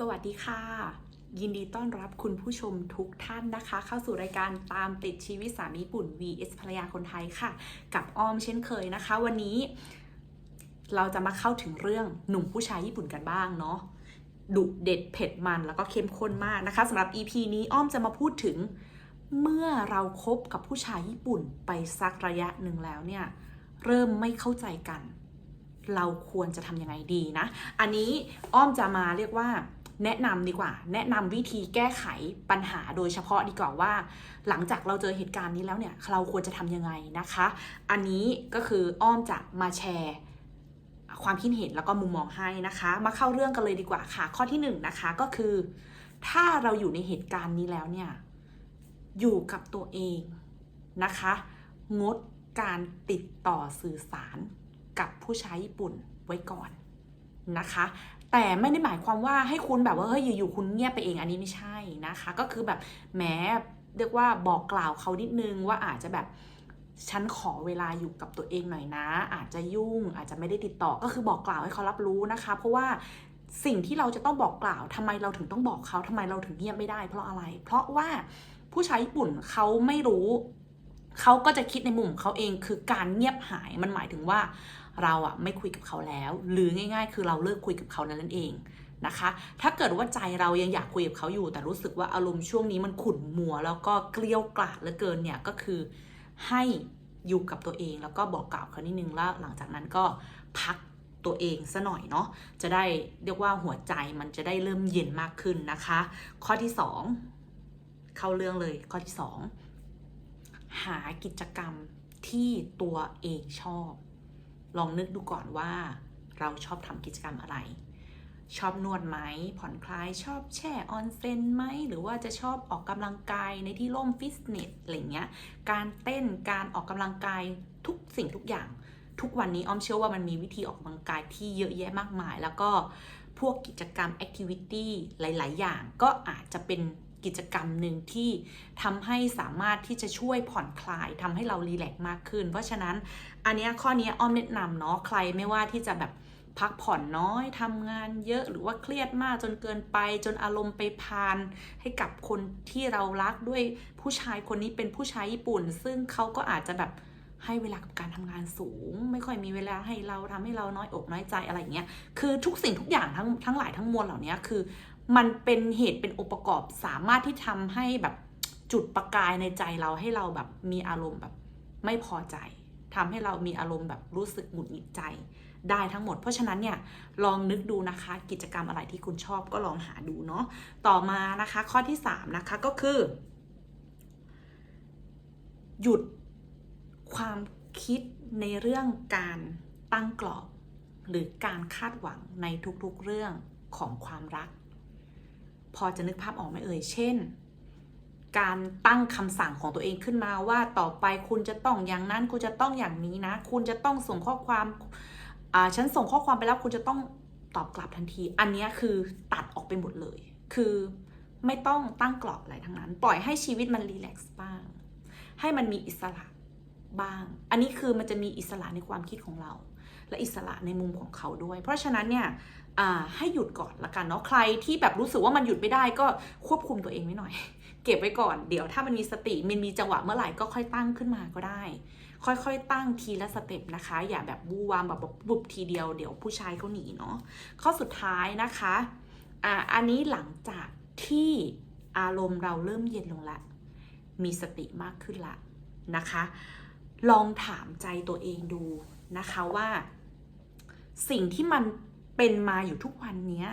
สวัสดีค่ะ ยินดีต้อนรับคุณผู้ชมทุกท่านนะคะ เข้าสู่รายการตามติดชีวิตสามีญี่ปุ่น vs ภรรยาคนไทยค่ะ กับอ้อมเช่นเคยนะคะ วันนี้เราจะมาเข้าถึงเรื่องหนุ่มผู้ชายญี่ปุ่นกันบ้างเนาะดุเด็ดเผ็ดมันแล้วก็เข้มข้นมากนะคะสำหรับ EP นี้อ้อมจะมาพูดถึง เมื่อเราครบกับผู้ชายญี่ปุ่นไปสักระยะหนึ่งแล้วเนี่ย เริ่มไม่เข้าใจกัน เราควรจะทำยังไงดีนะ อันนี้อ้อมจะมาเรียกว่า แนะนำดีกว่า แนะนำวิธีแก้ไขปัญหาโดยเฉพาะดีกว่าว่า หลังจากเราเจอเหตุการณ์นี้แล้วเนี่ยเราควรจะทำยังไงนะคะ อันนี้ก็คืออ้อมจะมาแชร์ความคิดเห็นแล้วก็มุมมองให้นะคะ มาเข้าเรื่องกันเลยดีกว่าค่ะ ข้อที่หนึ่งนะคะก็คือ ถ้าเราอยู่ในเหตุการณ์นี้แล้วเนี่ยอยู่กับตัวเองนะคะ งดการติดต่อสื่อสารกับผู้ใชายญี่ปุ่นไว้ก่อน นะคะ แต่ไม่ได้หมายความว่าให้คุณแบบว่าเฮ้ยอยู่ๆคุณเงียบไปเองอันนี้ไม่ใช่นะคะ ก็คือแบบแหมเรียกว่าบอกกล่าวเขานิดนึงว่าอาจจะแบบฉันขอเวลาอยู่กับตัวเองหน่อยนะ อาจจะยุ่งอาจจะไม่ได้ติดต่อก็คือบอกกล่าวให้เขารับรู้นะคะ เพราะว่าสิ่งที่เราจะต้องบอกกล่าวทำไมเราถึงต้องบอกเขาทำไมเราถึงเงียบไม่ได้ เพราะอะไร เพราะว่าผู้ชายญี่ปุ่นเขาไม่รู้ เขาก็จะคิดในมุมเขาเองคือการเงียบหายมันหมายถึงว่า เราอะไม่คุยกับเขาแล้ว หรือง่าย ๆ คือเราเลิกคุยกับเขานั่นเองนะคะ ถ้าเกิดว่าใจเรายังอยากคุยกับเขาอยู่ แต่รู้สึกว่าอารมณ์ช่วงนี้มันขุ่นมัว แล้วก็เกลี้ยวกล่อมเหลือเกินเนี่ยก็คือให้อยู่กับตัวเองแล้วก็บอกกล่าวเขานิดนึงแล้วหลังจากนั้นก็พักตัวเองซะหน่อยเนาะจะได้เรียกว่าหัวใจมันจะได้เริ่มเย็นมากขึ้นนะคะ ข้อที่สองเข้าเรื่องเลยข้อที่สองหากิจกรรมที่ตัวเองชอบ ลองนึกดูก่อนว่าเราชอบทำกิจกรรมอะไร ชอบนวดไหม ผ่อนคลาย ชอบแช่ออนเซนไหม หรือว่าจะชอบออกกำลังกายในที่ร่มฟิตเนสอะไรเงี้ย การเต้น การออกกำลังกายทุกสิ่งทุกอย่าง ทุกวันนี้อ้อมเชื่อว่ามันมีวิธีออกกำลังกายที่เยอะแยะมากมาย แล้วก็พวกกิจกรรมแอคทิวิตี้หลาย ๆ อย่างก็อาจจะเป็น กิจกรรมหนึ่งที่ทำให้สามารถที่จะช่วยผ่อนคลายทำให้เรารีแลกมากขึ้น เพราะฉะนั้นอันนี้ข้อนี้อ้อมแนะนำเนาะใครไม่ว่าที่จะแบบพักผ่อนน้อยทำงานเยอะหรือว่าเครียดมากจนเกินไป จนอารมณ์ไปพาน ให้กับคนที่เรารักด้วยผู้ชายคนนี้เป็นผู้ชายญี่ปุ่น ซึ่งเขาก็อาจจะแบบให้เวลากับการทำงานสูง ไม่ค่อยมีเวลาให้เราทำให้เราน้อยอกน้อยใจอะไรอย่างเงี้ยคือทุกสิ่งทุกอย่างทั้งทั้งหลายทั้งมวลเหล่านี้คือ มันเป็นเหตุเป็นองค์ประกอบสามารถที่ทำให้แบบจุดประกายในใจเราให้เราแบบมีอารมณ์แบบไม่พอใจทำให้เรามีอารมณ์แบบรู้สึกหงุดหงิดใจได้ทั้งหมด เพราะฉะนั้นเนี่ยลองนึกดูนะคะ กิจกรรมอะไรที่คุณชอบก็ลองหาดูเนาะต่อมานะคะ ข้อที่ 3 นะคะก็คือ หยุดความคิดในเรื่องการตั้งกรอบ หรือการคาดหวังในทุกๆเรื่องของความรัก พอจะนึกภาพออกไหมเอ่ย เช่น การตั้งคำสั่งของตัวเองขึ้นมาว่าต่อไปคุณจะต้องอย่างนั้น คุณจะต้องอย่างนี้นะ คุณจะต้องส่งข้อความอ่าฉันส่งข้อความไปแล้วคุณจะต้องตอบกลับทันที อันนี้คือตัดออกไปหมดเลย คือไม่ต้องตั้งกรอบอะไรทั้งนั้น ปล่อยให้ชีวิตมันรีแลกซ์บ้าง ให้มันมีอิสระบ้าง อันนี้คือมันจะมีอิสระในความคิดของเรา และอิสระในมุมของเขาด้วย เพราะฉะนั้นเนี่ย ให้หยุดก่อนละกันเนาะใครที่แบบรู้สึกว่ามันหยุดไม่ได้ก็ควบคุมตัวเองไว้หน่อย เก็บไว้ก่อนเดี๋ยวถ้ามันมีสติมันมีจังหวะเมื่อไหร่ก็ค่อยตั้งขึ้นมาก็ได้ ค่อยๆ ตั้งทีละสเต็ปนะคะ อย่าแบบบูวามแบบบุบทีเดียวเดี๋ยวผู้ชายเขาหนีเนาะข้อสุดท้ายนะคะอ่าอันนี้หลังจากที่อารมณ์เราเริ่มเย็นลงละ มีสติมากขึ้นละนะคะ ลองถามใจตัวเองดูนะคะว่า สิ่งที่มัน เป็นมาอยู่ทุกวันนี้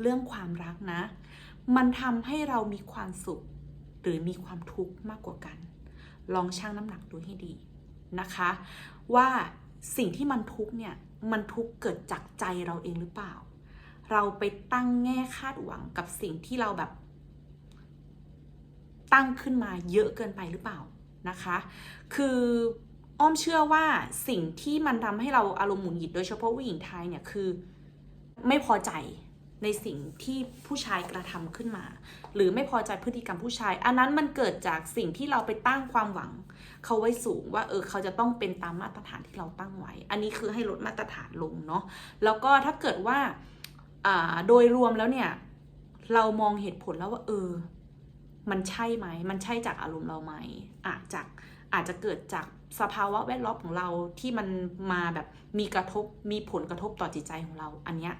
เรื่องความรักนะ มันทำให้เรามีความสุข หรือมีความทุกข์มากกว่ากัน ลองชั่งน้ำหนักดูให้ดีนะคะ ว่าสิ่งที่มันทุกข์เนี่ยมันทุกข์เกิดจากใจเราเองหรือเปล่า เราไปตั้งแง่คาดหวังกับสิ่งที่เราแบบ ตั้งขึ้นมาเยอะเกินไปหรือเปล่านะคะ คืออ้อมเชื่อว่าสิ่งที่มันทำให้เราอารมณ์หงุดหงิดโดยเฉพาะผู้หญิงไทยเนี่ยคือ ไม่พอใจในสิ่งที่ผู้ชายกระทำขึ้นมา หรือไม่พอใจพฤติกรรมผู้ชาย อันนั้นมันเกิดจากสิ่งที่เราไปตั้งความหวัง เขาไว้สูงว่าเออเขาจะต้องเป็นตามมาตรฐานที่เราตั้งไว้ อันนี้คือให้ลดมาตรฐานลงเนาะแล้วก็ถ้าเกิดว่าโดยรวมแล้วเนี่ย เรามองเหตุผลแล้วว่า เออ มันใช่ไหม มันใช่จากอารมณ์เราไหมอาจจะอาจจะเกิดจาก สภาวะแวดล้อมของเราที่มันมาแบบมีกระทบมีผลกระทบต่อจิตใจของเรา อันเนี้ย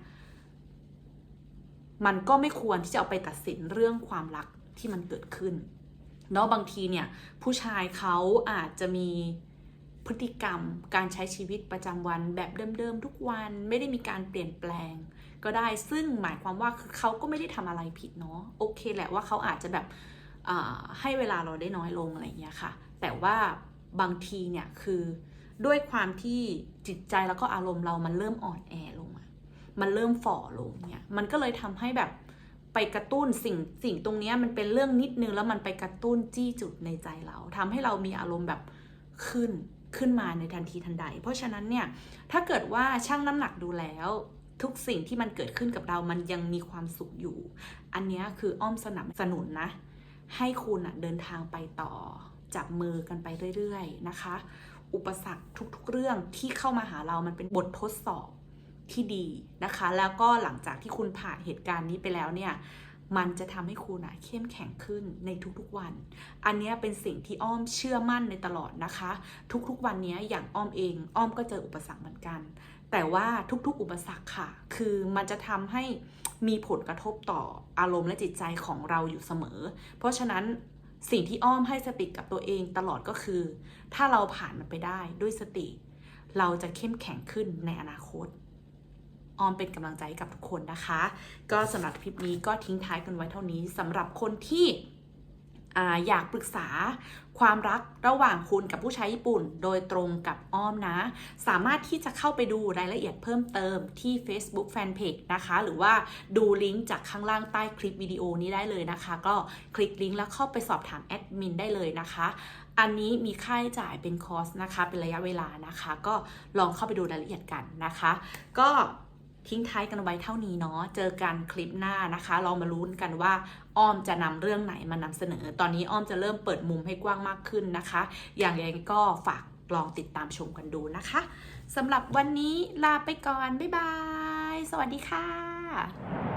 มันก็ไม่ควรที่จะเอาไปตัดสินเรื่องความรักที่มันเกิดขึ้นเนาะบางทีเนี่ยผู้ชายเขาอาจจะมีพฤติกรรมการใช้ชีวิตประจำวันแบบเดิมๆทุกวันไม่ได้มีการเปลี่ยนแปลง ก็ได้ซึ่งหมายความว่าคือเขาก็ไม่ได้ทำอะไรผิดเนาะโอเคแหละว่าเขาอาจจะแบบให้เวลาเราได้น้อยลงอะไรอย่างเงี้ยค่ะ แต่ว่า บางทีเนี่ยคือด้วยความที่จิตใจแล้วก็อารมณ์เรามันเริ่มอ่อนแอลงอะมันเริ่มฝ่อลงเนี่ย มันก็เลยทำให้แบบไปกระตุ้นสิ่งสิ่งตรงนี้มันเป็นเรื่องนิดนึงแล้วมันไปกระตุ้นจี้จุดในใจเราทำให้เรามีอารมณ์แบบขึ้นขึ้นมาในทันทีทันใด เพราะฉะนั้นเนี่ยถ้าเกิดว่าชั่งน้ำหนักดูแล้วทุกสิ่งที่มันเกิดขึ้นกับเรามันยังมีความสุขอยู่ อันนี้คืออ้อมสนับสนุนนะ ให้คุณอะเดินทางไปต่อ จับมือกันไปเรื่อยๆนะคะ อุปสรรคทุกๆเรื่องที่เข้ามาหาเรามันเป็นบททดสอบที่ดีนะคะ แล้วก็หลังจากที่คุณผ่านเหตุการณ์นี้ไปแล้วเนี่ยมันจะทำให้คุณอะเข้มแข็งขึ้นในทุกๆวัน อันเนี้ยเป็นสิ่งที่อ้อมเชื่อมั่นในตลอดนะคะ ทุกๆวันเนี้ยอย่างอ้อมเอง อ้อมก็เจออุปสรรคเหมือนกัน แต่ว่าทุกๆ อุปสรรคค่ะ คือมันจะทำให้มีผลกระทบต่ออารมณ์และจิตใจของเราอยู่เสมอ เพราะฉะนั้น สิ่งที่อ้อมให้สติกับตัวเองตลอดก็คือ ถ้าเราผ่านมันไปได้ด้วยสติ เราจะเข้มแข็งขึ้นในอนาคต ออมเป็นกำลังใจให้กับทุกคนนะคะ ก็สำหรับคลิปนี้ก็ทิ้งท้ายกันไว้เท่านี้สำหรับคนที่ อยากปรึกษาความรักระหว่างคุณกับผู้ชายญี่ปุ่น โดยตรงกับอ้อมนะ สามารถที่จะเข้าไปดูรายละเอียดเพิ่มเติมที่ Facebook Fanpage นะคะ หรือว่าดูลิงก์จากข้างล่างใต้คลิปวิดีโอนี้ได้เลยนะคะ ก็คลิกลิงก์แล้วเข้าไปสอบถามแอดมินได้เลยนะคะ อันนี้มีค่าใช้จ่ายเป็นคอสนะคะ เป็นระยะเวลานะคะ ก็ลองเข้าไปดูรายละเอียดกันนะคะ ก็ ทิ้งท้ายกันไว้เท่านี้เนาะ เจอกันคลิปหน้านะคะเรามาลุ้นกันว่าอ้อมจะนำเรื่องไหนมานำเสนอ ตอนนี้อ้อมจะเริ่มเปิดมุมให้กว้างมากขึ้นนะคะ อย่างไรก็ฝากลองติดตามชมกันดูนะคะสำหรับวันนี้ลาไปก่อน บ๊ายบาย สวัสดีค่ะ